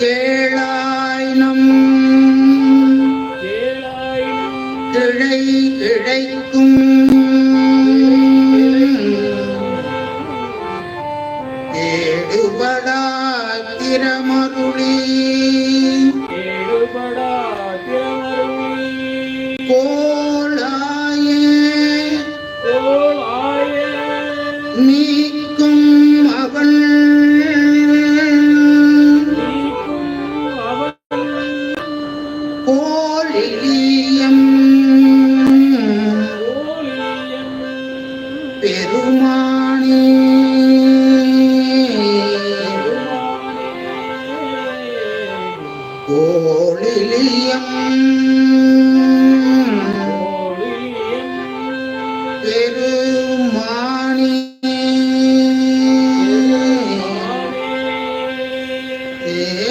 கேளாயினும் இழை இழைக்கும் தேடுபடா திறமருளி கோளாய நீக்கும் വലിയം പെരുമാണി കോളിലിയം പെരുമാണി ഏ